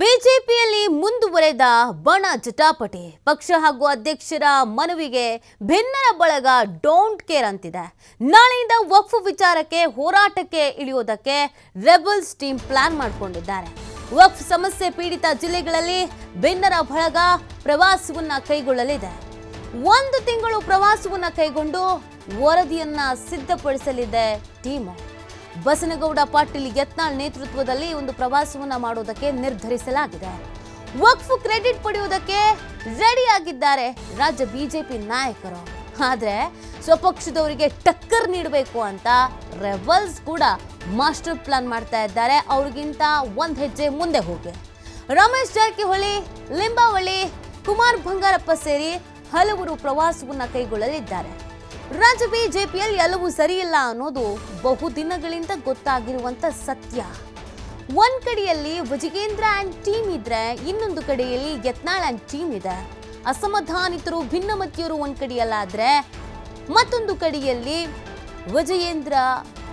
ಬಿಜೆಪಿಯಲ್ಲಿ ಮುಂದುವರೆದ ಬಣ ಜಟಾಪಟಿ ಪಕ್ಷ ಹಾಗೂ ಅಧ್ಯಕ್ಷರ ಮನವಿಗೆ ಭಿನ್ನರ ಬಳಗ ಡೋಂಟ್ ಕೇರ್ ಅಂತಿದೆ. ನಾಳೆಯಿಂದ ವಕ್ಫ್ ವಿಚಾರಕ್ಕೆ ಹೋರಾಟಕ್ಕೆ ಇಳಿಯೋದಕ್ಕೆ ರೆಬಲ್ಸ್ ಟೀಮ್ ಪ್ಲಾನ್ ಮಾಡಿಕೊಂಡಿದ್ದಾರೆ. ವಕ್ಫ್ ಸಮಸ್ಯೆ ಪೀಡಿತ ಜಿಲ್ಲೆಗಳಲ್ಲಿ ಭಿನ್ನರ ಬಳಗ ಪ್ರವಾಸವನ್ನ ಕೈಗೊಳ್ಳಲಿದೆ. ಒಂದು ತಿಂಗಳು ಪ್ರವಾಸವನ್ನ ಕೈಗೊಂಡು ವರದಿಯನ್ನ ಸಿದ್ಧಪಡಿಸಲಿದೆ ಟೀಮು. ಬಸನಗೌಡ ಪಾಟೀಲ್ ಯತ್ನಾಳ್ ನೇತೃತ್ವದಲ್ಲಿ ಒಂದು ಪ್ರವಾಸವನ್ನ ಮಾಡೋದಕ್ಕೆ ನಿರ್ಧರಿಸಲಾಗಿದೆ. ವಕ್ಫ್ ಕ್ರೆಡಿಟ್ ಪಡೆಯುವುದಕ್ಕೆ ರೆಡಿ ಆಗಿದ್ದಾರೆ ರಾಜ್ಯ ಬಿಜೆಪಿ ನಾಯಕರು. ಆದರೆ ಸ್ವಪಕ್ಷದವರಿಗೆ ಟಕ್ಕರ್ ನೀಡಬೇಕು ಅಂತ ರೆಬಲ್ಸ್ ಕೂಡ ಮಾಸ್ಟರ್ ಪ್ಲಾನ್ ಮಾಡ್ತಾ ಇದ್ದಾರೆ. ಅವ್ರಿಗಿಂತ ಒಂದು ಹೆಜ್ಜೆ ಮುಂದೆ ಹೋಗಿ. ರಮೇಶ್ ಜಾರಕಿಹೊಳಿ, ಲಿಂಬಾವಳಿ, ಕುಮಾರ್ ಬಂಗಾರಪ್ಪ ಸೇರಿ ಹಲವರು ಪ್ರವಾಸವನ್ನ ಕೈಗೊಳ್ಳಲಿದ್ದಾರೆ. ರಾಜ್ಯ ಬಿಜೆಪಿಯಲ್ಲಿ ಎಲ್ಲವೂ ಸರಿಯಿಲ್ಲ ಅನ್ನೋದು ಬಹುದಿನಗಳಿಂದ ಗೊತ್ತಾಗಿರುವಂತ ಸತ್ಯ. ಒಂದ್ ಕಡೆಯಲ್ಲಿ ವಜಗೇಂದ್ರ ಆ್ಯಂಡ್ ಟೀಮ್ ಇದ್ರೆ, ಇನ್ನೊಂದು ಕಡೆಯಲ್ಲಿ ಯತ್ನಾಳ್ ಆ್ಯಂಡ್ ಟೀಮ್ ಇದೆ. ಅಸಮಾಧಾನಿತರು, ಭಿನ್ನಮತಿಯರು ಒಂದ್ ಕಡೆಯಲ್ಲಾದ್ರೆ, ಮತ್ತೊಂದು ಕಡೆಯಲ್ಲಿ ವಜಯೇಂದ್ರ,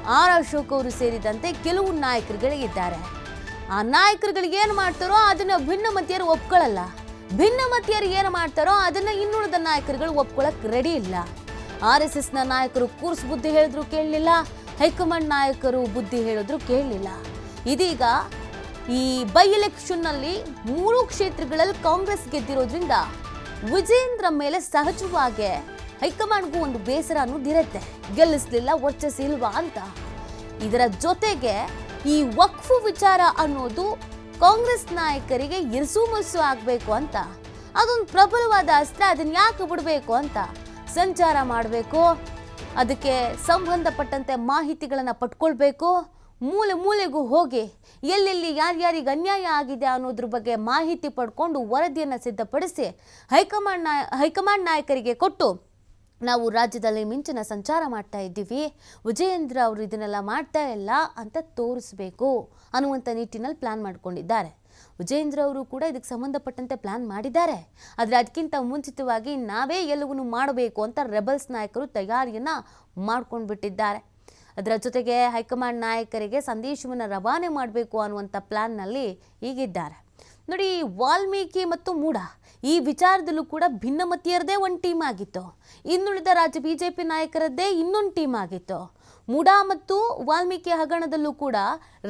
ಆರ್ ಅಶೋಕ್ ಅವರು ಸೇರಿದಂತೆ ಕೆಲವು ನಾಯಕರುಗಳಿದ್ದಾರೆ ಆ ನಾಯಕರುಗಳಿಗೆ ಏನು ಮಾಡ್ತಾರೋ ಅದನ್ನ ಭಿನ್ನಮತಿಯರು ಒಪ್ಕೊಳ್ಳಲ್ಲ ಭಿನ್ನಮತಿಯರು ಏನು ಮಾಡ್ತಾರೋ ಅದನ್ನ ಇನ್ನುಳಿದ ನಾಯಕರುಗಳು ಒಪ್ಕೊಳ್ಳಕ್ ರೆಡಿ ಇಲ್ಲ. ಆರ್ ಎಸ್ ಎಸ್ನ ನಾಯಕರು ಕೂರ್ಸ್ ಬುದ್ಧಿ ಹೇಳಿದ್ರು ಕೇಳಲಿಲ್ಲ, ಹೈಕಮಾಂಡ್ ನಾಯಕರು ಬುದ್ಧಿ ಹೇಳಿದ್ರು ಕೇಳಲಿಲ್ಲ. ಇದೀಗ ಈ ಬೈ ಎಲೆಕ್ಷನ್ನಲ್ಲಿ ಮೂರು ಕ್ಷೇತ್ರಗಳಲ್ಲಿ ಕಾಂಗ್ರೆಸ್ ಗೆದ್ದಿರೋದ್ರಿಂದ ವಿಜೇಂದ್ರ ಮೇಲೆ ಸಹಜವಾಗಿ ಹೈಕಮಾಂಡ್ಗೂ ಒಂದು ಬೇಸರ ಅನ್ನೋದಿರುತ್ತೆ ಗೆಲ್ಲಿಸ್ಲಿಲ್ಲ ವರ್ಚಸ್ ಇಲ್ವಾ ಅಂತ. ಇದರ ಜೊತೆಗೆ ಈ ವಕ್ಫು ವಿಚಾರ ಅನ್ನೋದು ಕಾಂಗ್ರೆಸ್ ನಾಯಕರಿಗೆ ಇರಿಸು ಮುರಿಸು ಆಗಬೇಕು ಅಂತ. ಅದೊಂದು ಪ್ರಬಲವಾದ ಅಸ್ತ್ರ, ಅದನ್ನ ಯಾಕೆ ಬಿಡಬೇಕು ಅಂತ. ಸಂಚಾರ ಮಾಡಬೇಕು. ಅದಕ್ಕೆ ಸಂಬಂಧಪಟ್ಟಂತೆ ಮಾಹಿತಿಗಳನ್ನು ಪಡ್ಕೊಳ್ಬೇಕು. ಮೂಲೆ ಮೂಲೆಗೂ ಹೋಗಿ ಎಲ್ಲೆಲ್ಲಿ ಯಾರ್ಯಾರಿಗೆ ಅನ್ಯಾಯ ಆಗಿದೆ ಅನ್ನೋದ್ರ ಬಗ್ಗೆ ಮಾಹಿತಿ ಪಡ್ಕೊಂಡು ವರದಿಯನ್ನು ಸಿದ್ಧಪಡಿಸಿ ಹೈಕಮಾಂಡ್ ನಾಯ, ಹೈಕಮಾಂಡ್ ನಾಯಕರಿಗೆ ಕೊಟ್ಟು ನಾವು ರಾಜ್ಯದಲ್ಲಿ ಮಿಂಚಿನ ಸಂಚಾರ ಮಾಡ್ತಾ ಇದ್ದೀವಿ. ವಿಜಯೇಂದ್ರ ಅವರು ಇದನ್ನೆಲ್ಲ ಮಾಡ್ತಾ ಇಲ್ಲ ಅಂತ ತೋರಿಸ್ಬೇಕು ಅನ್ನುವಂಥ ನಿಟ್ಟಿನಲ್ಲಿ ಪ್ಲ್ಯಾನ್ ಮಾಡ್ಕೊಂಡಿದ್ದಾರೆ. ವಿಜಯೇಂದ್ರ ಅವರು ಕೂಡ ಇದಕ್ಕೆ ಸಂಬಂಧಪಟ್ಟಂತೆ ಪ್ಲಾನ್ ಮಾಡಿದ್ದಾರೆ. ಆದರೆ ಅದಕ್ಕಿಂತ ಮುಂಚಿತವಾಗಿ ನಾವೇ ಎಲ್ಲವನ್ನೂ ಮಾಡಬೇಕು ಅಂತ ರೆಬಲ್ಸ್ ನಾಯಕರು ತಯಾರಿಯನ್ನು ಮಾಡ್ಕೊಂಡು ಬಿಟ್ಟಿದ್ದಾರೆ ಅದರ ಜೊತೆಗೆ ಹೈಕಮಾಂಡ್ ನಾಯಕರಿಗೆ ಸಂದೇಶವನ್ನು ರವಾನೆ ಮಾಡಬೇಕು ಅನ್ನುವಂಥ ಪ್ಲ್ಯಾನ್ನಲ್ಲಿ ಈಗಿದ್ದಾರೆ. ನೋಡಿ, ವಾಲ್ಮೀಕಿ ಮತ್ತು ಮೂಡ ಈ ವಿಚಾರದಲ್ಲೂ ಕೂಡ ಭಿನ್ನಮತೀಯರದೇ ಒಂದು ಟೀಮ್ ಆಗಿತ್ತು. ಇನ್ನುಳಿದ ರಾಜ್ಯ ಬಿ ಜೆ ಪಿ ನಾಯಕರದ್ದೇ ಇನ್ನೊಂದು ಟೀಮ್ ಆಗಿತ್ತು. ಮೂಡಾ ಮತ್ತು ವಾಲ್ಮೀಕಿ ಹಗರಣದಲ್ಲೂ ಕೂಡ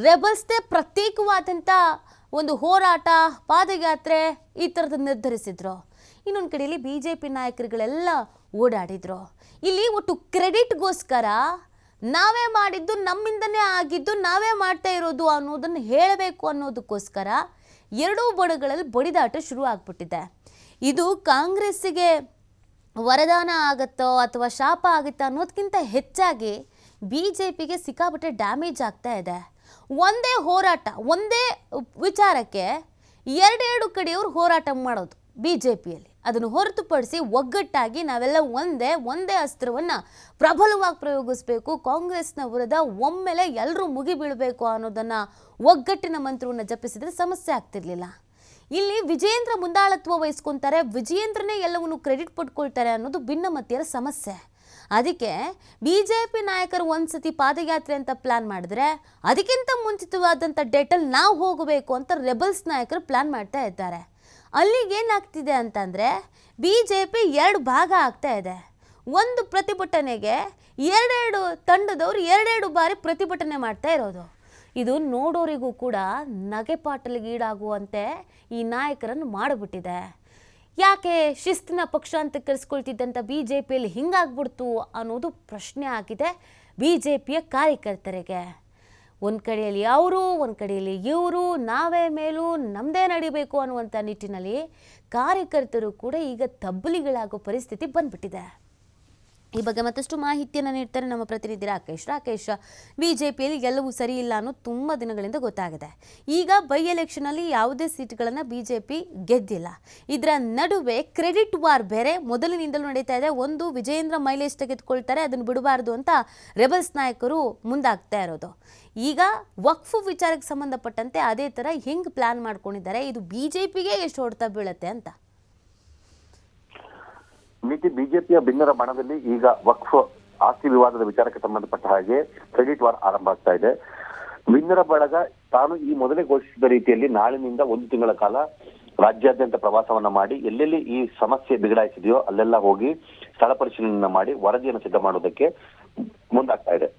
ರೆಬಲ್ಸ್ದೇ ಪ್ರತ್ಯೇಕವಾದಂಥ ಒಂದು ಹೋರಾಟ, ಪಾದಯಾತ್ರೆ ಈ ಥರದ ನಿರ್ಧರಿಸಿದ್ರು. ಇನ್ನೊಂದು ಕಡೆಯಲ್ಲಿ ಬಿ ಜೆ ಪಿ ನಾಯಕರುಗಳೆಲ್ಲ ಓಡಾಡಿದ್ರು. ಇಲ್ಲಿ ಒಟ್ಟು ಕ್ರೆಡಿಟ್ಗೋಸ್ಕರ ನಾವೇ ಮಾಡಿದ್ದು ನಮ್ಮಿಂದನೇ ಆಗಿದ್ದು ನಾವೇ ಮಾಡ್ತಾ ಇರೋದು ಅನ್ನೋದನ್ನು ಹೇಳಬೇಕು ಅನ್ನೋದಕ್ಕೋಸ್ಕರ ಎರಡೂ ಬಣಗಳಲ್ಲಿ ಬಡಿದಾಟ ಶುರು ಆಗ್ಬಿಟ್ಟಿದೆ. ಇದು ಕಾಂಗ್ರೆಸ್ಸಿಗೆ ವರದಾನ ಆಗುತ್ತೋ ಅಥವಾ ಶಾಪ ಆಗುತ್ತೋ ಅನ್ನೋದಕ್ಕಿಂತ ಹೆಚ್ಚಾಗಿ ಬಿ ಜೆ ಪಿಗೆ ಸಿಕ್ಕಾಪಟ್ಟೆ ಡ್ಯಾಮೇಜ್ ಆಗ್ತಾ ಇದೆ. ಒಂದೇ ಹೋರಾಟ, ಒಂದೇ ವಿಚಾರಕ್ಕೆ ಎರಡೆರಡು ಕಡೆಯವರು ಹೋರಾಟ ಮಾಡೋದು ಬಿ ಜೆ ಪಿಯಲ್ಲಿ ಅದನ್ನು ಹೊರತುಪಡಿಸಿ ಒಗ್ಗಟ್ಟಾಗಿ ನಾವೆಲ್ಲ ಒಂದೇ ಒಂದೇ ಅಸ್ತ್ರವನ್ನು ಪ್ರಬಲವಾಗಿ ಪ್ರಯೋಗಿಸಬೇಕು, ಕಾಂಗ್ರೆಸ್ನ ವಿರುದ್ಧ ಒಮ್ಮೆಲೆ ಎಲ್ಲರೂ ಮುಗಿಬೀಳಬೇಕು ಅನ್ನೋದನ್ನು ಒಗ್ಗಟ್ಟಿನ ಮಂತ್ರವನ್ನು ಜಪಿಸಿದರೆ ಸಮಸ್ಯೆ ಆಗ್ತಿರ್ಲಿಲ್ಲ. ಇಲ್ಲಿ ವಿಜಯೇಂದ್ರ ಮುಂದಾಳತ್ವ ವಹಿಸ್ಕೊತಾರೆ, ವಿಜಯೇಂದ್ರನೇ ಎಲ್ಲವನ್ನು ಕ್ರೆಡಿಟ್ ಪಡ್ಕೊಳ್ತಾರೆ ಅನ್ನೋದು ಭಿನ್ನಮತಿಯರ ಸಮಸ್ಯೆ. ಅದಕ್ಕೆ ಬಿ ಜೆ ಪಿ ನಾಯಕರು ಒಂದ್ಸತಿ ಪಾದಯಾತ್ರೆ ಅಂತ ಪ್ಲಾನ್ ಮಾಡಿದ್ರೆ ಅದಕ್ಕಿಂತ ಮುಂಚಿತವಾದಂಥ ಡೇಟಲ್ಲಿ ನಾವು ಹೋಗಬೇಕು ಅಂತ ರೆಬಲ್ಸ್ ನಾಯಕರು ಪ್ಲಾನ್ ಮಾಡ್ತಾ ಇದ್ದಾರೆ. ಅಲ್ಲಿಗೇನಾಗ್ತಿದೆ ಅಂತಂದರೆ ಬಿ ಜೆ ಪಿ ಎರಡು ಭಾಗ ಆಗ್ತಾ ಇದೆ. ಒಂದು ಪ್ರತಿಭಟನೆಗೆ ಎರಡೆರಡು ತಂಡದವರು ಎರಡೆರಡು ಬಾರಿ ಪ್ರತಿಭಟನೆ ಮಾಡ್ತಾ ಇರೋದು. ಇದು ನೋಡೋರಿಗೂ ಕೂಡ ನಗೆಪಾಟಲಿಗೆ ಈಡಾಗುವಂತೆ ಈ ನಾಯಕರನ್ನು ಮಾಡಿಬಿಟ್ಟಿದೆ. ಯಾಕೆ ಶಿಸ್ತಿನ ಪಕ್ಷ ಅಂತ ಕರೆಸ್ಕೊಳ್ತಿದ್ದಂಥ ಬಿ ಜೆ ಪಿಯಲ್ಲಿ ಹಿಂಗಾಗ್ಬಿಡ್ತು ಅನ್ನೋದು ಪ್ರಶ್ನೆ ಆಗಿದೆ ಬಿ ಜೆ ಪಿಯ ಕಾರ್ಯಕರ್ತರಿಗೆ. ಒಂದು ಕಡೆಯಲ್ಲಿ ಅವರು, ಒಂದು ಕಡೆಯಲ್ಲಿ ಇವರು, ನಾವೇ ಮೇಲೂ ನಮ್ಮದೇ ನಡಿಬೇಕು ಅನ್ನುವಂಥ ನಿಟ್ಟಿನಲ್ಲಿ ಕಾರ್ಯಕರ್ತರು ಕೂಡ ಈಗ ತಬ್ಬಲಿಗಳಾಗೋ ಪರಿಸ್ಥಿತಿ ಬಂದ್ಬಿಟ್ಟಿದೆ. ಈ ಬಗ್ಗೆ ಮತ್ತಷ್ಟು ಮಾಹಿತಿಯನ್ನು ನೀಡ್ತಾರೆ ನಮ್ಮ ಪ್ರತಿನಿಧಿ ರಾಕೇಶ್. ರಾಕೇಶ್, ಬಿಜೆಪಿಯಲ್ಲಿ ಎಲ್ಲವೂ ಸರಿ ಇಲ್ಲ ಅನ್ನೋ ತುಂಬ ದಿನಗಳಿಂದ ಗೊತ್ತಾಗಿದೆ. ಈಗ ಬೈ ಎಲೆಕ್ಷನಲ್ಲಿ ಯಾವುದೇ ಸೀಟ್ಗಳನ್ನು ಬಿಜೆಪಿ ಗೆದ್ದಿಲ್ಲ. ಇದರ ನಡುವೆ ಕ್ರೆಡಿಟ್ ವಾರ್ ಬೇರೆ ಮೊದಲಿನಿಂದಲೂ ನಡೀತಾ ಇದೆ. ಒಂದು ವಿಜಯೇಂದ್ರ ಮೈಲೇಜ್ ತೆಗೆದುಕೊಳ್ತಾರೆ, ಅದನ್ನು ಬಿಡಬಾರ್ದು ಅಂತ ರೆಬಲ್ಸ್ ನಾಯಕರು ಮುಂದಾಗ್ತಾ ಇರೋದು. ಈಗ ವಕ್ಫ್ ವಿಚಾರಕ್ಕೆ ಸಂಬಂಧಪಟ್ಟಂತೆ ಅದೇ ಥರ ಹೆಂಗೆ ಪ್ಲಾನ್ ಮಾಡ್ಕೊಂಡಿದ್ದಾರೆ? ಇದು ಬಿ ಜೆ ಎಷ್ಟು ಹೊಡೆತ ಬೀಳುತ್ತೆ ಅಂತ. ನೀತಿ ಬಿಜೆಪಿಯ ಭಿನ್ನರ ಬಣದಲ್ಲಿ ಈಗ ವಕ್ಫ್ ಆಸ್ತಿ ವಿವಾದದ ವಿಚಾರಕ್ಕೆ ಸಂಬಂಧಪಟ್ಟ ಹಾಗೆ ಕ್ರೆಡಿಟ್ ವಾರ್ ಆರಂಭ ಆಗ್ತಾ ಇದೆ. ಭಿನ್ನರ ಬಳಗ ತಾನು ಈ ಮೊದಲೇ ಘೋಷಿಸಿದ ರೀತಿಯಲ್ಲಿ ನಾಳಿನಿಂದ ಒಂದು ತಿಂಗಳ ಕಾಲ ರಾಜ್ಯಾದ್ಯಂತ ಪ್ರವಾಸವನ್ನ ಮಾಡಿ ಎಲ್ಲೆಲ್ಲಿ ಈ ಸಮಸ್ಯೆ ಬಿಗಡಾಯಿಸಿದೆಯೋ ಅಲ್ಲೆಲ್ಲ ಹೋಗಿ ಸ್ಥಳ ಪರಿಶೀಲನೆ ಮಾಡಿ ವರದಿಯನ್ನು ಸಿದ್ಧ ಮಾಡೋದಕ್ಕೆ ಮುಂದಾಗ್ತಾ ಇದೆ.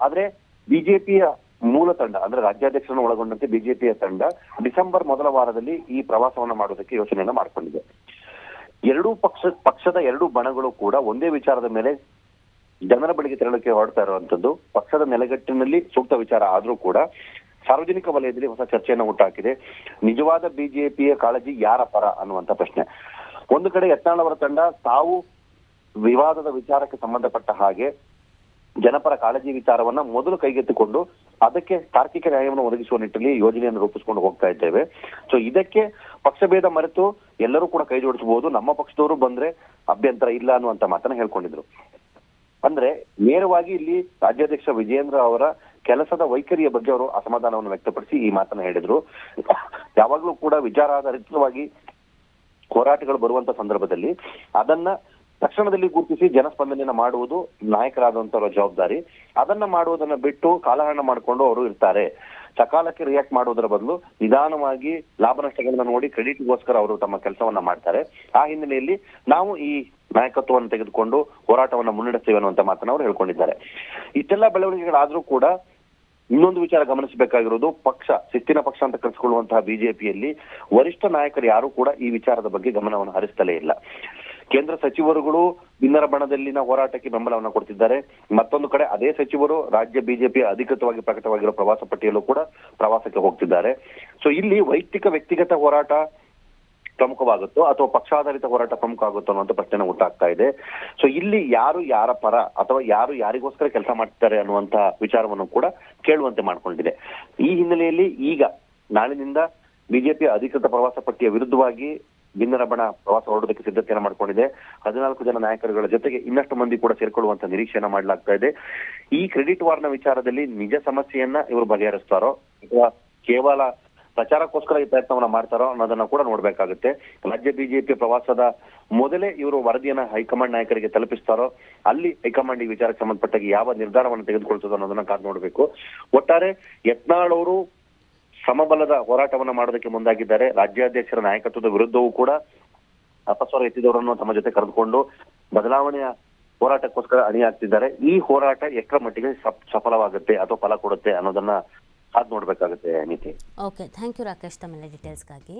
ಆದ್ರೆ ಬಿಜೆಪಿಯ ಮೂಲ ತಂಡ, ಅಂದ್ರೆ ರಾಜ್ಯಾಧ್ಯಕ್ಷರನ್ನು ಒಳಗೊಂಡಂತೆ ಬಿಜೆಪಿಯ ತಂಡ ಡಿಸೆಂಬರ್ ಮೊದಲ ವಾರದಲ್ಲಿ ಈ ಪ್ರವಾಸವನ್ನ ಮಾಡೋದಕ್ಕೆ ಯೋಚನೆಯನ್ನು ಮಾಡ್ಕೊಂಡಿದೆ. ಎರಡೂ ಪಕ್ಷ, ಪಕ್ಷದ ಎರಡೂ ಬಣಗಳು ಕೂಡ ಒಂದೇ ವಿಚಾರದ ಮೇಲೆ ಜನರ ಬಳಿಗೆ ತೆರಳಕ್ಕೆ ಹೊರಡ್ತಾ ಇರುವಂತದ್ದು ಪಕ್ಷದ ನೆಲೆಗಟ್ಟಿನಲ್ಲಿ ಸೂಕ್ತ ವಿಚಾರ ಆದ್ರೂ ಕೂಡ ಸಾರ್ವಜನಿಕ ವಲಯದಲ್ಲಿ ಹೊಸ ಚರ್ಚೆಯನ್ನು ಹುಟ್ಟಾಕಿದೆ. ನಿಜವಾದ ಬಿಜೆಪಿಯ ಕಾಳಜಿ ಯಾರ ಪರ ಅನ್ನುವಂತ ಪ್ರಶ್ನೆ. ಒಂದು ಕಡೆ ಯತ್ನಾಳ್ ಅವರ ತಂಡ ತಾವು ವಿವಾದದ ವಿಚಾರಕ್ಕೆ ಸಂಬಂಧಪಟ್ಟ ಹಾಗೆ ಜನಪರ ಕಾಳಜಿ ವಿಚಾರವನ್ನ ಮೊದಲು ಕೈಗೆತ್ತಿಕೊಂಡು ಅದಕ್ಕೆ ತಾರ್ಕಿಕ ನ್ಯಾಯವನ್ನು ಒದಗಿಸುವ ನಿಟ್ಟಿನಲ್ಲಿ ಯೋಜನೆಯನ್ನು ರೂಪಿಸಿಕೊಂಡು ಹೋಗ್ತಾ ಇದ್ದೇವೆ. ಸೊ ಇದಕ್ಕೆ ಪಕ್ಷಭೇದ ಮರೆತು ಎಲ್ಲರೂ ಕೂಡ ಕೈ ಜೋಡಿಸಬಹುದು. ನಮ್ಮ ಪಕ್ಷದವರು ಬಂದ್ರೆ ಅಭ್ಯಂತರ ಇಲ್ಲ ಅನ್ನುವಂತ ಮಾತನ್ನ ಹೇಳ್ಕೊಂಡಿದ್ರು. ಅಂದ್ರೆ ನೇರವಾಗಿ ಇಲ್ಲಿ ರಾಜ್ಯಾಧ್ಯಕ್ಷ ವಿಜೇಂದ್ರ ಅವರ ಕೆಲಸದ ವೈಖರಿಯ ಬಗ್ಗೆ ಅವರು ಅಸಮಾಧಾನವನ್ನು ವ್ಯಕ್ತಪಡಿಸಿ ಈ ಮಾತನ್ನ ಹೇಳಿದ್ರು. ಯಾವಾಗ್ಲೂ ಕೂಡ ವಿಚಾರಾಧಾರಿತವಾಗಿ ಹೋರಾಟಗಳು ಬರುವಂತ ಸಂದರ್ಭದಲ್ಲಿ ಅದನ್ನ ತಕ್ಷಣದಲ್ಲಿ ಗುರುತಿಸಿ ಜನಸ್ಪಂದನೆಯನ್ನ ಮಾಡುವುದು ನಾಯಕರಾದಂತವರ ಜವಾಬ್ದಾರಿ. ಅದನ್ನ ಮಾಡುವುದನ್ನ ಬಿಟ್ಟು ಕಾಲಹರಣ ಮಾಡಿಕೊಂಡು ಅವರು ಇರ್ತಾರೆ. ಸಕಾಲಕ್ಕೆ ರಿಯಾಕ್ಟ್ ಮಾಡುವುದರ ಬದಲು ನಿಧಾನವಾಗಿ ಲಾಭ ನಷ್ಟಗಳನ್ನ ನೋಡಿ ಕ್ರೆಡಿಟ್ಗೋಸ್ಕರ ಅವರು ತಮ್ಮ ಕೆಲಸವನ್ನ ಮಾಡ್ತಾರೆ. ಆ ಹಿನ್ನೆಲೆಯಲ್ಲಿ ನಾವು ಈ ನಾಯಕತ್ವವನ್ನು ತೆಗೆದುಕೊಂಡು ಹೋರಾಟವನ್ನ ಮುನ್ನಡೆಸ್ತೇವೆ ಅನ್ನುವಂತ ಮಾತನ್ನ ಅವರು ಹೇಳ್ಕೊಂಡಿದ್ದಾರೆ. ಇಷ್ಟೆಲ್ಲ ಬೆಳವಣಿಗೆಗಳಾದ್ರೂ ಕೂಡ ಇನ್ನೊಂದು ವಿಚಾರ ಗಮನಿಸಬೇಕಾಗಿರೋದು ಪಕ್ಷ ಸಿತ್ತಿನ ಪಕ್ಷ ಅಂತ ಕರೆಸಿಕೊಳ್ಳುವಂತಹ ಬಿಜೆಪಿಯಲ್ಲಿ ವರಿಷ್ಠ ನಾಯಕರು ಯಾರು ಕೂಡ ಈ ವಿಚಾರದ ಬಗ್ಗೆ ಗಮನವನ್ನು ಹರಿಸ್ತಲೇ ಇಲ್ಲ. ಕೇಂದ್ರ ಸಚಿವರುಗಳು ಭಿನ್ನರ ಬಣದಲ್ಲಿನ ಹೋರಾಟಕ್ಕೆ ಬೆಂಬಲವನ್ನು ಕೊಡ್ತಿದ್ದಾರೆ. ಮತ್ತೊಂದು ಕಡೆ ಅದೇ ಸಚಿವರು ರಾಜ್ಯ ಬಿಜೆಪಿ ಅಧಿಕೃತವಾಗಿ ಪ್ರಕಟವಾಗಿರೋ ಪ್ರವಾಸ ಪಟ್ಟಿಯಲ್ಲೂ ಕೂಡ ಪ್ರವಾಸಕ್ಕೆ ಹೋಗ್ತಿದ್ದಾರೆ. ಸೊ ಇಲ್ಲಿ ವೈಯಕ್ತಿಕ ವ್ಯಕ್ತಿಗತ ಹೋರಾಟ ಪ್ರಮುಖವಾಗುತ್ತೋ ಅಥವಾ ಪಕ್ಷಾಧಾರಿತ ಹೋರಾಟ ಪ್ರಮುಖ ಆಗುತ್ತೋ ಅನ್ನುವಂಥ ಪ್ರಶ್ನೆ ಉಂಟಾಗ್ತಾ ಇದೆ. ಸೊ ಇಲ್ಲಿ ಯಾರು ಯಾರ ಪರ ಅಥವಾ ಯಾರು ಯಾರಿಗೋಸ್ಕರ ಕೆಲಸ ಮಾಡ್ತಾರೆ ಅನ್ನುವಂತ ವಿಚಾರವನ್ನು ಕೂಡ ಕೇಳುವಂತೆ ಮಾಡ್ಕೊಂಡಿದೆ. ಈ ಹಿನ್ನೆಲೆಯಲ್ಲಿ ಈಗ ನಾಳಿನಿಂದ ಬಿಜೆಪಿ ಅಧಿಕೃತ ಪ್ರವಾಸ ಪಟ್ಟಿಯ ವಿರುದ್ಧವಾಗಿ ಭಿನ್ನರ ಬಣ ಪ್ರವಾಸ ಹೊರಡೋದಕ್ಕೆ ಸಿದ್ಧತೆಯನ್ನು ಮಾಡ್ಕೊಂಡಿದೆ. ಹದಿನಾಲ್ಕು ಜನ ನಾಯಕರುಗಳ ಜೊತೆಗೆ ಇನ್ನಷ್ಟು ಮಂದಿ ಕೂಡ ಸೇರ್ಕೊಳ್ಳುವಂತ ನಿರೀಕ್ಷೆಯನ್ನ ಮಾಡಲಾಗ್ತಾ ಇದೆ. ಈ ಕ್ರೆಡಿಟ್ ವಾರ್ನ ವಿಚಾರದಲ್ಲಿ ನಿಜ ಸಮಸ್ಯೆಯನ್ನ ಇವರು ಬಗೆಹರಿಸ್ತಾರೋ, ಅಥವಾ ಕೇವಲ ಪ್ರಚಾರಕ್ಕೋಸ್ಕರ ಈ ಪ್ರಯತ್ನವನ್ನ ಮಾಡ್ತಾರೋ ಅನ್ನೋದನ್ನ ಕೂಡ ನೋಡ್ಬೇಕಾಗುತ್ತೆ. ರಾಜ್ಯ ಬಿಜೆಪಿ ಪ್ರವಾಸದ ಮೊದಲೇ ಇವರು ವರದಿಯನ್ನ ಹೈಕಮಾಂಡ್ ನಾಯಕರಿಗೆ ತಲುಪಿಸ್ತಾರೋ, ಅಲ್ಲಿ ಹೈಕಮಾಂಡ್ ಈ ವಿಚಾರಕ್ಕೆ ಸಂಬಂಧಪಟ್ಟಾಗಿ ಯಾವ ನಿರ್ಧಾರವನ್ನು ತೆಗೆದುಕೊಳ್ತದೋ ಅನ್ನೋದನ್ನ ಕಾದು ನೋಡ್ಬೇಕು. ಒಟ್ಟಾರೆ ಯತ್ನಾಳ್ ಅವರು ಸಮಬಲದ ಹೋರಾಟವನ್ನ ಮಾಡೋದಕ್ಕೆ ಮುಂದಾಗಿದ್ದಾರೆ. ರಾಜ್ಯಾಧ್ಯಕ್ಷರ ನಾಯಕತ್ವದ ವಿರುದ್ಧವೂ ಕೂಡ ಅಪಸ್ವರ ಎತ್ತಿದವರನ್ನು ತಮ್ಮ ಜೊತೆ ಕರೆದುಕೊಂಡು ಬದಲಾವಣೆಯ ಹೋರಾಟಕ್ಕೋಸ್ಕರ ಅಣಿಯಾಗ್ತಿದ್ದಾರೆ. ಈ ಹೋರಾಟ ಎಷ್ಟರ ಮಟ್ಟಿಗೆ ಸಫ- ಸಫಲವಾಗುತ್ತೆ ಅಥವಾ ಫಲ ಕೊಡುತ್ತೆ ಅನ್ನೋದನ್ನ ಕಾದ್ ನೋಡ್ಬೇಕಾಗುತ್ತೆ ನೀತಿ ಓಕೆ ಥ್ಯಾಂಕ್ ಯು ರಾಕೇಶ್ ತಮ್ಮೆಲ್ಲ ಡೀಟೇಲ್ಸ್ಗಾಗಿ